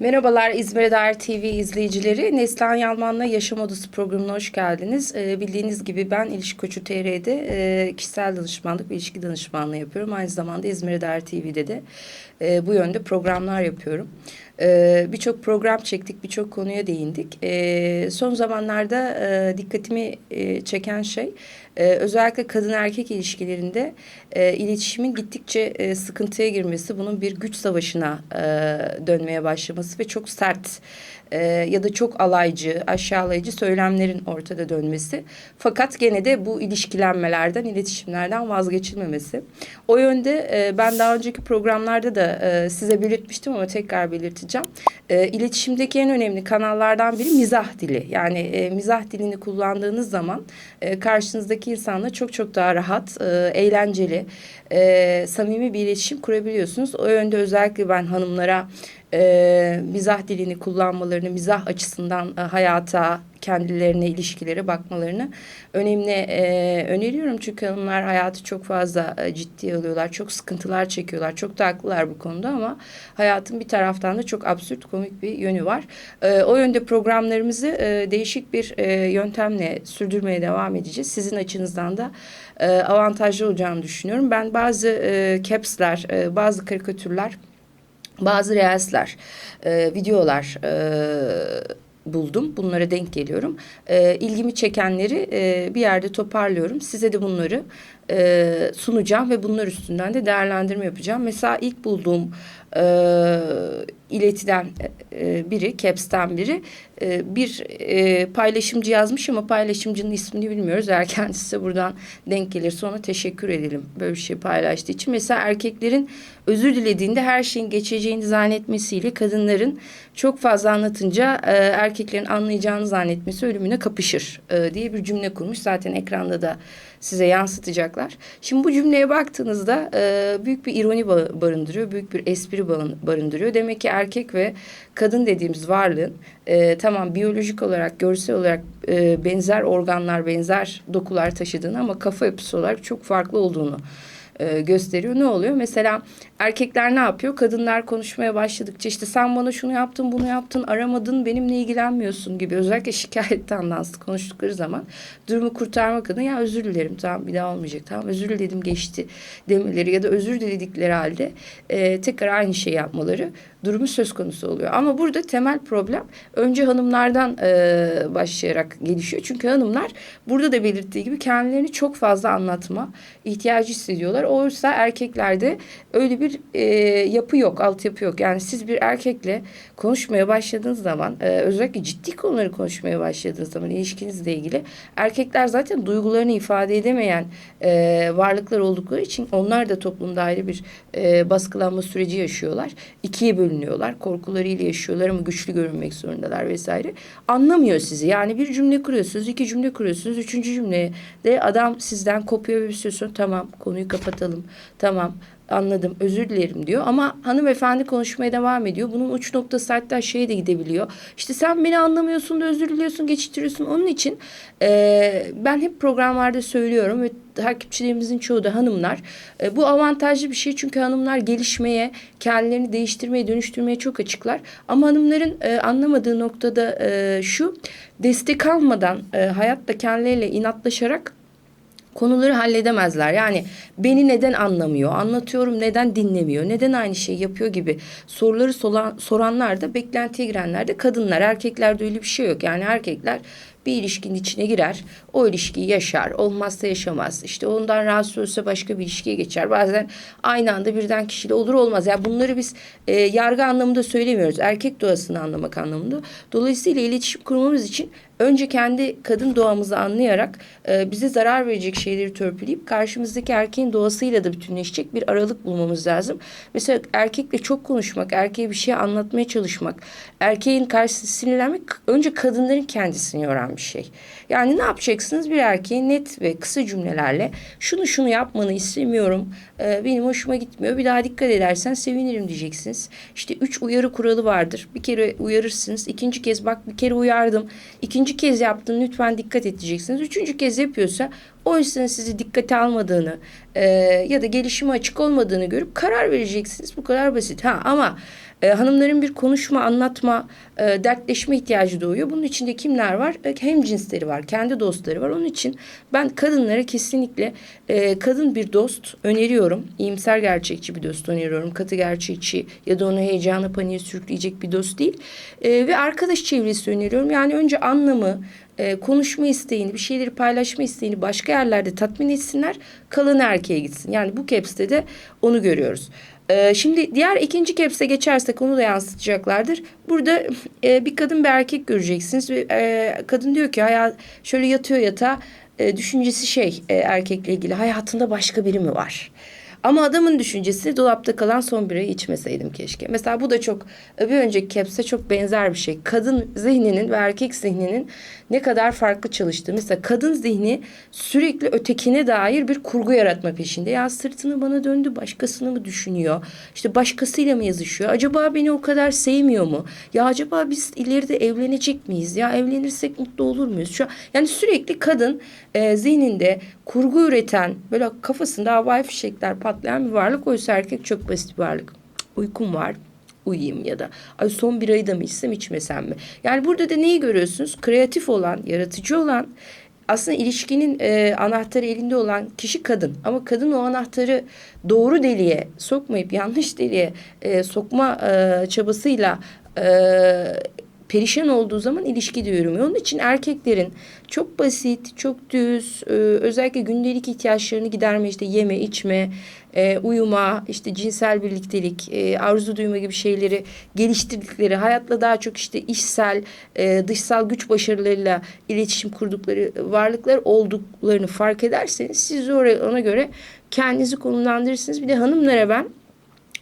Merhabalar İzmir'e dair TV izleyicileri. Neslihan Yalman'la Yaşam Odası programına hoş geldiniz. Ee, bildiğiniz gibi ben İlişki Koçu TR'de e, kişisel danışmanlık ve ilişki danışmanlığı yapıyorum. Aynı zamanda İzmir'e dair TV'de de e, bu yönde programlar yapıyorum. E, birçok program çektik, birçok konuya değindik. E, son zamanlarda e, dikkatimi e, çeken şey e, özellikle kadın erkek ilişkilerinde e, iletişimin gittikçe e, sıkıntıya girmesi, bunun bir güç savaşına e, dönmeye başlaması ve çok sert e, ya da çok alaycı, aşağılayıcı söylemlerin ortada dönmesi. Fakat gene de bu ilişkilenmelerden, iletişimlerden vazgeçilmemesi. O yönde e, ben daha önceki programlarda da e, size belirtmiştim ama tekrar belirteceğim. E, iletişimdeki en önemli kanallardan biri mizah dili. Yani e, mizah dilini kullandığınız zaman e, karşınızdaki insanla çok çok daha rahat, e, eğlenceli, e, samimi bir iletişim kurabiliyorsunuz. O yönde özellikle ben hanımlara e, mizah dilini kullanmalarını, mizah açısından e, hayata, kendilerine, ilişkilere bakmalarını önemli e, öneriyorum. Çünkü hanımlar hayatı çok fazla e, ciddiye alıyorlar, çok sıkıntılar çekiyorlar. Çok da haklılar bu konuda ama hayatın bir taraftan da çok absürt, komik bir yönü var. E, o yönde programlarımızı e, değişik bir e, yöntemle sürdürmeye devam edeceğiz. Sizin açınızdan da e, avantajlı olacağını düşünüyorum. Ben bazı e, caps'ler, e, bazı karikatürler bazı reelsler, e, videolar e, buldum. Bunlara denk geliyorum. E, ilgimi çekenleri e, bir yerde toparlıyorum. Size de bunları e, sunacağım ve bunlar üstünden de değerlendirme yapacağım. Mesela ilk bulduğum e, iletiden e, biri, Caps'ten biri e, bir e, paylaşımcı yazmış ama paylaşımcının ismini bilmiyoruz. Eğer kendisi buradan denk gelirse ona teşekkür edelim böyle bir şey paylaştığı için. Mesela erkeklerin özür dilediğinde her şeyin geçeceğini zannetmesiyle kadınların çok fazla anlatınca e, erkeklerin anlayacağını zannetmesi ölümüne kapışır e, diye bir cümle kurmuş. Zaten ekranda da size yansıtacaklar. Şimdi bu cümleye baktığınızda e, büyük bir ironi ba- barındırıyor, büyük bir espri ba- barındırıyor. Demek ki erkek ve kadın dediğimiz varlığın e, tamam biyolojik olarak, görsel olarak e, benzer organlar, benzer dokular taşıdığını ama kafa yapısı olarak çok farklı olduğunu e, gösteriyor. Ne oluyor? Mesela erkekler ne yapıyor? Kadınlar konuşmaya başladıkça işte sen bana şunu yaptın, bunu yaptın, aramadın, benimle ilgilenmiyorsun gibi özellikle şikayet tandanslı konuştukları zaman durumu kurtarmak adına ya özür dilerim tamam bir daha olmayacak tamam özür diledim geçti demeleri ya da özür diledikleri halde e, tekrar aynı şey yapmaları durumu söz konusu oluyor. Ama burada temel problem önce hanımlardan e, başlayarak gelişiyor. Çünkü hanımlar burada da belirttiği gibi kendilerini çok fazla anlatma ihtiyacı hissediyorlar. Oysa erkeklerde öyle bir e, yapı yok, altyapı yok. Yani siz bir erkekle konuşmaya başladığınız zaman e, özellikle ciddi konuları konuşmaya başladığınız zaman ilişkinizle ilgili erkekler zaten duygularını ifade edemeyen e, varlıklar oldukları için onlar da toplumda ayrı bir e, baskılanma süreci yaşıyorlar. İkiye bölünüyorlar. Korkularıyla yaşıyorlar ama güçlü görünmek zorundalar vesaire. Anlamıyor sizi. Yani bir cümle kuruyorsunuz, iki cümle kuruyorsunuz. Üçüncü cümlede adam sizden kopuyor ve bir süre sonra tamam konuyu kapatalım. Tamam anladım özür dilerim diyor ama hanımefendi konuşmaya devam ediyor. Bunun uç noktası hatta şeye de gidebiliyor. İşte sen beni anlamıyorsun da özür diliyorsun geçiştiriyorsun. Onun için e, ben hep programlarda söylüyorum ve takipçilerimizin çoğu da hanımlar. E, bu avantajlı bir şey çünkü hanımlar gelişmeye, kendilerini değiştirmeye, dönüştürmeye çok açıklar. Ama hanımların e, anlamadığı noktada e, şu destek almadan e, hayatta kendileriyle inatlaşarak konuları halledemezler. Yani beni neden anlamıyor, anlatıyorum neden dinlemiyor, neden aynı şeyi yapıyor gibi soruları soran, soranlar da beklentiye girenler de kadınlar. Erkeklerde öyle bir şey yok. Yani erkekler bir ilişkinin içine girer, o ilişkiyi yaşar, olmazsa yaşamaz. İşte ondan rahatsız olursa başka bir ilişkiye geçer. Bazen aynı anda birden kişiyle olur olmaz. Yani bunları biz e, yargı anlamında söylemiyoruz. Erkek doğasını anlamak anlamında. Dolayısıyla iletişim kurmamız için önce kendi kadın doğamızı anlayarak e, bize zarar verecek şeyleri törpüleyip karşımızdaki erkeğin doğasıyla da bütünleşecek bir aralık bulmamız lazım. Mesela erkekle çok konuşmak, erkeğe bir şey anlatmaya çalışmak, erkeğin karşısında sinirlenmek önce kadınların kendisini yoran bir şey. Yani ne yapacaksınız? Bir erkeğe net ve kısa cümlelerle şunu şunu yapmanı istemiyorum, e, benim hoşuma gitmiyor. Bir daha dikkat edersen sevinirim diyeceksiniz. İşte üç uyarı kuralı vardır. Bir kere uyarırsınız. ikinci kez bak bir kere uyardım. İkinci kez yaptın lütfen dikkat et diyeceksiniz. Üçüncü kez yapıyorsa o insanın sizi dikkate almadığını, e, ya da gelişime açık olmadığını görüp karar vereceksiniz. Bu kadar basit. Ha ama e, hanımların bir konuşma, anlatma, e, dertleşme ihtiyacı doğuyor. Bunun içinde kimler var? E, hem cinsleri var, kendi dostları var. Onun için ben kadınlara kesinlikle e, kadın bir dost öneriyorum. İyimser gerçekçi bir dost öneriyorum. Katı gerçekçi ya da onu heyecana paniğe sürükleyecek bir dost değil. E, ve arkadaş çevresi öneriyorum. Yani önce anlamı, e, konuşma isteğini, bir şeyleri paylaşma isteğini başka yerlerde tatmin etsinler. Kalanı erkeğe gitsin. Yani bu caps'te de onu görüyoruz. Ee, şimdi diğer ikinci caps'e geçersek onu da yansıtacaklardır. Burada e, bir kadın bir erkek göreceksiniz e, kadın diyor ki hayat şöyle yatıyor yatağa e, düşüncesi şey e, erkekle ilgili hayatında başka biri mi var? Ama adamın düşüncesi dolapta kalan son birayı içmeseydim keşke. Mesela bu da çok bir önceki caps'e çok benzer bir şey. Kadın zihninin ve erkek zihninin ne kadar farklı çalıştığı. Mesela kadın zihni sürekli ötekine dair bir kurgu yaratma peşinde. Ya sırtını bana döndü başkasını mı düşünüyor? İşte başkasıyla mı yazışıyor? Acaba beni o kadar sevmiyor mu? Ya acaba biz ileride evlenecek miyiz? Ya evlenirsek mutlu olur muyuz? Şu an, yani sürekli kadın e, zihninde kurgu üreten böyle kafasında havai fişekler patlayan bir varlık. Oysa erkek çok basit bir varlık. Uykum var uyuyayım ya da ay son bir ayı da mı içsem içmesem mi? Yani burada da neyi görüyorsunuz? Kreatif olan, yaratıcı olan aslında ilişkinin e, anahtarı elinde olan kişi kadın. Ama kadın o anahtarı doğru deliğe sokmayıp yanlış deliğe e, sokma e, çabasıyla e, perişan olduğu zaman ilişki de yürümüyor. Onun için erkeklerin çok basit, çok düz, e, özellikle gündelik ihtiyaçlarını giderme işte yeme, içme, e, uyuma, işte cinsel birliktelik, e, arzu duyma gibi şeyleri geliştirdikleri, hayatla daha çok işte işsel, e, dışsal güç başarılarıyla iletişim kurdukları varlıklar olduklarını fark ederseniz siz oraya ona göre kendinizi konumlandırırsınız. Bir de hanımlara ben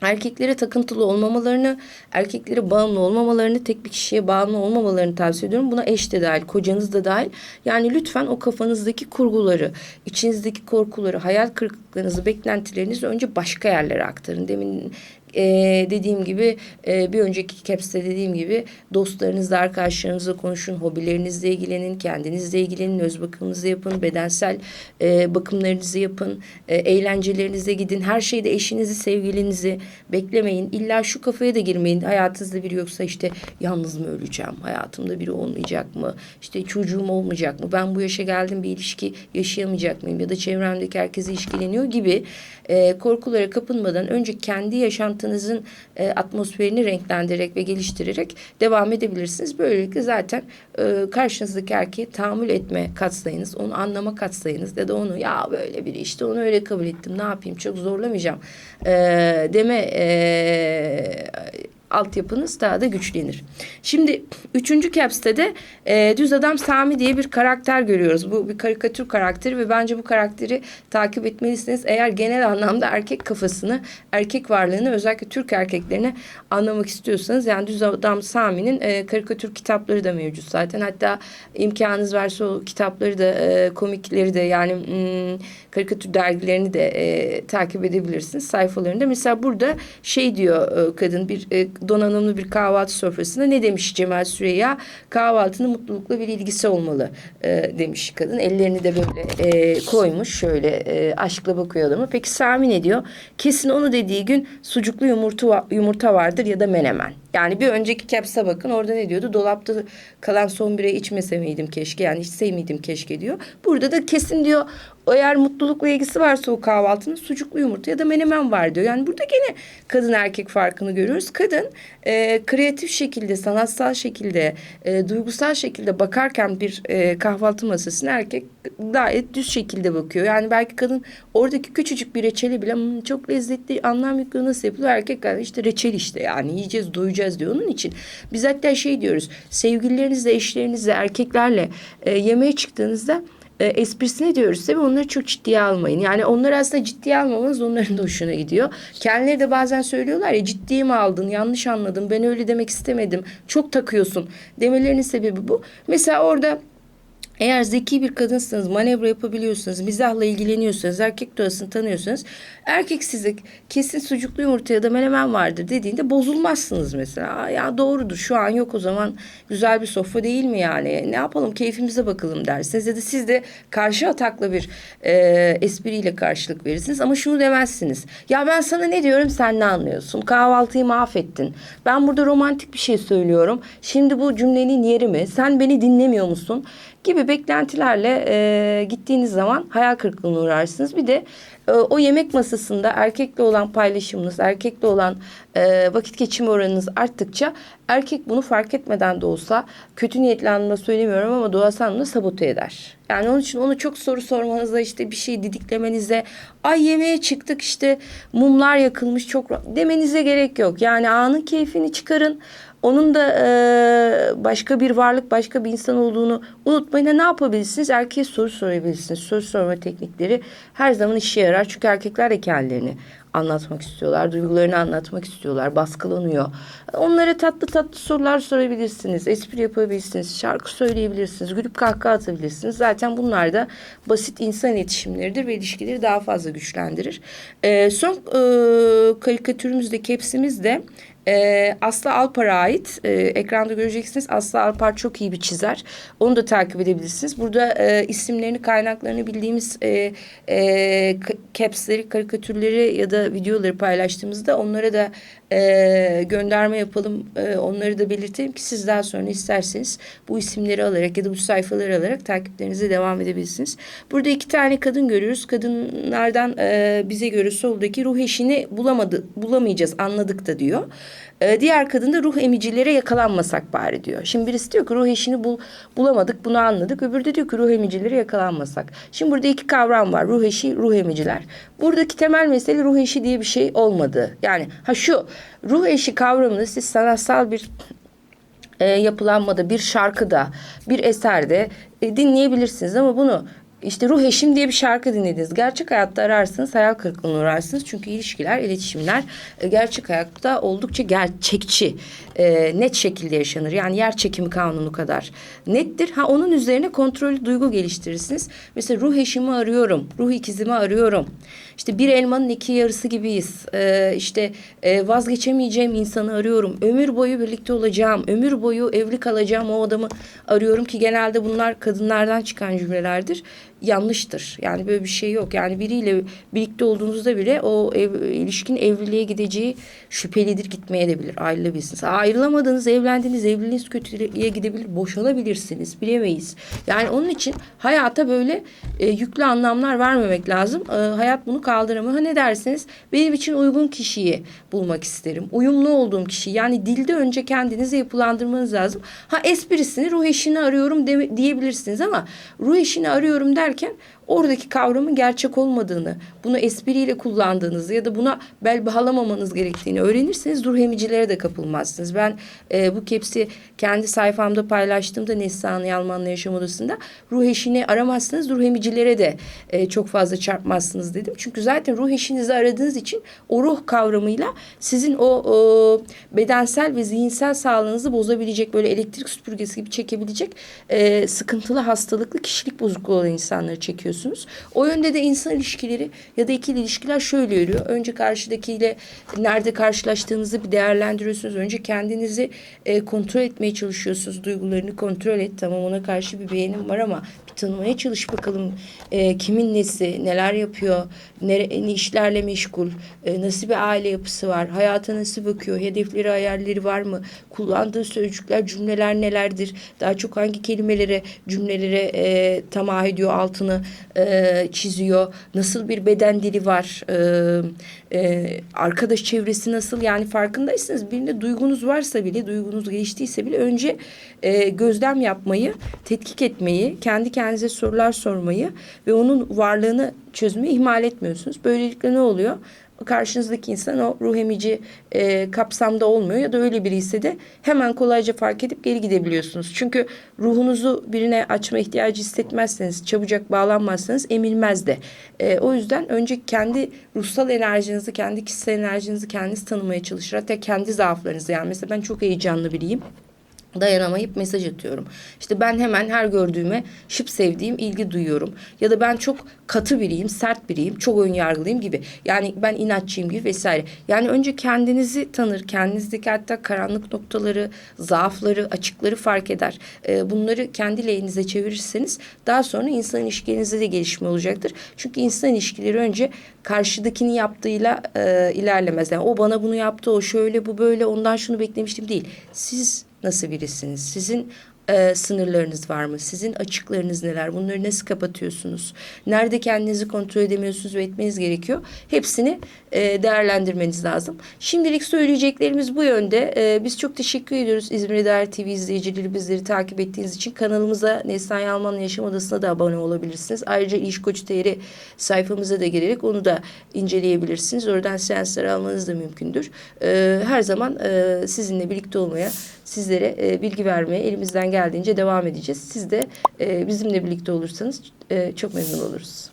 erkeklere takıntılı olmamalarını, erkeklere bağımlı olmamalarını, tek bir kişiye bağımlı olmamalarını tavsiye ediyorum. Buna eş de dahil, kocanız da dahil. Yani lütfen o kafanızdaki kurguları, içinizdeki korkuları, hayal kırıklıklarınızı, beklentilerinizi önce başka yerlere aktarın. Demin ee, dediğim gibi e, bir önceki caps'te dediğim gibi dostlarınızla arkadaşlarınızla konuşun hobilerinizle ilgilenin kendinizle ilgilenin öz bakımınızı yapın bedensel e, bakımlarınızı yapın e, eğlencelerinize gidin. Her şeyde eşinizi sevgilinizi beklemeyin. İlla şu kafaya da girmeyin. Hayatınızda biri yoksa işte yalnız mı öleceğim? Hayatımda biri olmayacak mı? İşte çocuğum olmayacak mı? Ben bu yaşa geldim bir ilişki yaşayamayacak mıyım? Ya da çevremdeki herkese ilişkileniyor? gibi e, korkulara kapınmadan önce kendi yaşantınızın e, atmosferini renklendirerek ve geliştirerek devam edebilirsiniz. Böylelikle zaten e, karşınızdaki erkeğe tahammül etme katsayınız, onu anlama katsayınız ya da onu ya böyle biri işte onu öyle kabul ettim ne yapayım çok zorlamayacağım e, deme e, altyapınız daha da güçlenir. Şimdi üçüncü caps'te de e, düz adam Sami diye bir karakter görüyoruz. Bu bir karikatür karakteri ve bence bu karakteri takip etmelisiniz. Eğer genel anlamda erkek kafasını, erkek varlığını özellikle Türk erkeklerini anlamak istiyorsanız yani düz adam Sami'nin e, karikatür kitapları da mevcut zaten. Hatta imkanınız varsa o kitapları da e, komikleri de yani hmm, karikatür dergilerini de e, takip edebilirsiniz sayfalarında. Mesela burada şey diyor e, kadın bir e, donanımlı bir kahvaltı sofrasında ne demiş Cemal Süreyya? Kahvaltının mutlulukla bir ilgisi olmalı e, demiş kadın. Ellerini de böyle e, koymuş şöyle e, aşkla bakıyor adamı. Peki Sami ne diyor? Kesin onu dediği gün sucuklu yumurta, yumurta vardır ya da menemen. Yani bir önceki caps'e bakın orada ne diyordu? Dolapta kalan son bire içmese miydim keşke yani içsey miydim keşke diyor. Burada da kesin diyor eğer mutlulukla ilgisi varsa o kahvaltının sucuklu yumurta ya da menemen var diyor. Yani burada gene kadın erkek farkını görüyoruz. Kadın e, kreatif şekilde, sanatsal şekilde, e, duygusal şekilde bakarken bir e, kahvaltı masasına erkek gayet düz şekilde bakıyor. Yani belki kadın oradaki küçücük bir reçeli bile hmm, çok lezzetli anlam yüklü nasıl yapılıyor? Erkek işte reçel işte yani yiyeceğiz, doyacağız diyor. Onun için biz hatta şey diyoruz sevgililerinizle, eşlerinizle, erkeklerle e, yemeğe çıktığınızda e, esprisine diyoruz tabii onları çok ciddiye almayın. Yani onları aslında ciddiye almamanız onların da hoşuna gidiyor. Kendileri de bazen söylüyorlar ya ciddiye mi aldın yanlış anladım ben öyle demek istemedim çok takıyorsun demelerinin sebebi bu. Mesela orada Eğer zeki bir kadınsınız, manevra yapabiliyorsunuz, mizahla ilgileniyorsanız, erkek doğasını tanıyorsanız, erkek size kesin sucuklu yumurta ya da menemen vardır dediğinde bozulmazsınız mesela. Aa, ya doğrudur şu an yok o zaman güzel bir sofra değil mi yani? Ne yapalım keyfimize bakalım dersiniz. Ya da siz de karşı atakla bir e, espriyle karşılık verirsiniz. Ama şunu demezsiniz. Ya ben sana ne diyorum sen ne anlıyorsun? Kahvaltıyı mahvettin. Ben burada romantik bir şey söylüyorum. Şimdi bu cümlenin yeri mi? Sen beni dinlemiyor musun? Gibi beklentilerle e, gittiğiniz zaman hayal kırıklığına uğrarsınız. Bir de e, o yemek masasında erkekle olan paylaşımınız, erkekle olan e, vakit geçirme oranınız arttıkça erkek bunu fark etmeden de olsa kötü niyetli anlamda söylemiyorum ama doğasal anlamda sabote eder. Yani onun için onu çok soru sormanıza işte bir şey didiklemenize ay yemeğe çıktık işte mumlar yakılmış çok demenize gerek yok. Yani anın keyfini çıkarın. Onun da e, başka bir varlık, başka bir insan olduğunu unutmayın. Ne yapabilirsiniz? Erkeğe soru sorabilirsiniz. Soru sorma teknikleri her zaman işe yarar. Çünkü erkekler de kendilerini anlatmak istiyorlar. Duygularını anlatmak istiyorlar. Baskılanıyor. Onlara tatlı tatlı sorular sorabilirsiniz. Espri yapabilirsiniz. Şarkı söyleyebilirsiniz. Gülüp kahkaha atabilirsiniz. Zaten bunlar da basit insan iletişimleridir ve ilişkileri daha fazla güçlendirir. E, son e, karikatürümüzdeki hepsimiz de ee, Aslı Alpar'a ait. Ee, ekranda göreceksiniz. Aslı Alpar çok iyi bir çizer. Onu da takip edebilirsiniz. Burada e, isimlerini, kaynaklarını bildiğimiz e, e, capsleri, karikatürleri ya da videoları paylaştığımızda onlara da e, gönderme yapalım. E, onları da belirtelim ki siz daha sonra isterseniz bu isimleri alarak ya da bu sayfaları alarak takiplerinize devam edebilirsiniz. Burada iki tane kadın görüyoruz. Kadınlardan e, bize göre soldaki ruh eşini bulamadı, bulamayacağız anladık da diyor. E, diğer kadın da ruh emicilere yakalanmasak bari diyor. Şimdi birisi diyor ki ruh eşini bul, bulamadık bunu anladık. Öbürü de diyor ki ruh emicilere yakalanmasak. Şimdi burada iki kavram var. Ruh eşi, ruh emiciler. Buradaki temel mesele ruh eşi diye bir şey olmadı. Yani ha şu ruh eşi kavramını siz sanatsal bir e, yapılanmada, bir şarkıda, bir eserde e, dinleyebilirsiniz ama bunu işte ruh eşim diye bir şarkı dinlediniz. Gerçek hayatta ararsınız, hayal kırıklığına uğrarsınız. Çünkü ilişkiler, iletişimler e, gerçek hayatta oldukça gerçekçi, e, net şekilde yaşanır. Yani yer çekimi kanunu kadar nettir. Ha onun üzerine kontrollü duygu geliştirirsiniz. Mesela ruh eşimi arıyorum, ruh ikizimi arıyorum. İşte bir elmanın iki yarısı gibiyiz. E, işte e, vazgeçemeyeceğim insanı arıyorum. Ömür boyu birlikte olacağım. Ömür boyu evli kalacağım o adamı arıyorum ki genelde bunlar kadınlardan çıkan cümlelerdir. Yanlıştır. Yani böyle bir şey yok. Yani biriyle birlikte olduğunuzda bile o ev, ilişkin evliliğe gideceği şüphelidir gitmeye de bilir. Ayrılabilirsiniz. Ayrılamadınız, evlendiniz, evliliğiniz kötüye gidebilir, boşalabilirsiniz. Bilemeyiz. Yani onun için hayata böyle e, yüklü anlamlar vermemek lazım. E, hayat bunu kaldıramıyor. Ha ne dersiniz? Benim için uygun kişiyi bulmak isterim. Uyumlu olduğum kişi. Yani dilde önce kendinizi yapılandırmanız lazım. Ha esprisini ruh eşini arıyorum de, diyebilirsiniz ama ruh eşini arıyorum derken oradaki kavramın gerçek olmadığını, bunu espriyle kullandığınızı ya da buna bel bağlamamanız gerektiğini öğrenirseniz ruh emicilere de kapılmazsınız. Ben e, bu kepsi kendi sayfamda paylaştığımda Neslihan Yalman'la Yaşam Odası'nda ruh eşini aramazsınız, ruh emicilere de e, çok fazla çarpmazsınız dedim. Çünkü zaten ruh eşinizi aradığınız için o ruh kavramıyla sizin o, o bedensel ve zihinsel sağlığınızı bozabilecek böyle elektrik süpürgesi gibi çekebilecek e, sıkıntılı hastalıklı kişilik bozukluğu olan insanları çekiyorsunuz. O yönde de insan ilişkileri ya da ikili ilişkiler şöyle yürüyor. Önce karşıdakiyle nerede karşılaştığınızı bir değerlendiriyorsunuz. Önce kendinizi e, kontrol etmeye çalışıyorsunuz. Duygularını kontrol et. Tamam ona karşı bir beğenim var ama bir tanımaya çalış bakalım. E, kimin nesi, neler yapıyor, nere, ne işlerle meşgul, e, nasıl bir aile yapısı var, hayata nasıl bakıyor, hedefleri, hayalleri var mı, kullandığı sözcükler, cümleler nelerdir, daha çok hangi kelimelere, cümlelere e, tamah ediyor, altını e, çiziyor, nasıl bir beden dili var, e, e, arkadaş çevresi nasıl, yani farkındaysanız birinde duygunuz varsa bile, duygunuz geliştiyse bile önce e, gözlem yapmayı, tetkik etmeyi, kendi kendinize sorular sormayı ve onun varlığını çözmeyi ihmal etmiyorsunuz. Böylelikle ne oluyor? Karşınızdaki insan o ruh emici e, kapsamda olmuyor ya da öyle biri ise de hemen kolayca fark edip geri gidebiliyorsunuz. Çünkü ruhunuzu birine açma ihtiyacı hissetmezseniz, çabucak bağlanmazsanız emilmez de. E, o yüzden önce kendi ruhsal enerjinizi, kendi kişisel enerjinizi kendiniz tanımaya çalışır. Hatta kendi zaaflarınızı yani mesela ben çok heyecanlı biriyim dayanamayıp mesaj atıyorum. İşte ben hemen her gördüğüme şıp sevdiğim ilgi duyuyorum. Ya da ben çok katı biriyim, sert biriyim, çok önyargılıyım gibi. Yani ben inatçıyım gibi vesaire. Yani önce kendinizi tanır, kendinizdeki hatta karanlık noktaları, zaafları, açıkları fark eder. Ee, bunları kendi lehinize çevirirseniz daha sonra insan ilişkilerinizde de gelişme olacaktır. Çünkü insan ilişkileri önce karşıdakini yaptığıyla e, ilerlemez. Yani o bana bunu yaptı, o şöyle, bu böyle, ondan şunu beklemiştim değil. Siz nasıl birisiniz? Sizin e, sınırlarınız var mı? Sizin açıklarınız neler? Bunları nasıl kapatıyorsunuz? Nerede kendinizi kontrol edemiyorsunuz ve etmeniz gerekiyor? Hepsini e, değerlendirmeniz lazım. Şimdilik söyleyeceklerimiz bu yönde. E, biz çok teşekkür ediyoruz İzmir Değer TV izleyicileri bizleri takip ettiğiniz için. Kanalımıza Neslihan Yalman'ın Yaşam Odası'na da abone olabilirsiniz. Ayrıca İş Koçu TR sayfamıza da gelerek onu da inceleyebilirsiniz. Oradan seanslar almanız da mümkündür. E, her zaman e, sizinle birlikte olmaya, sizlere e, bilgi vermeye elimizden geldiğince devam edeceğiz. Siz de e, bizimle birlikte olursanız e, çok memnun oluruz.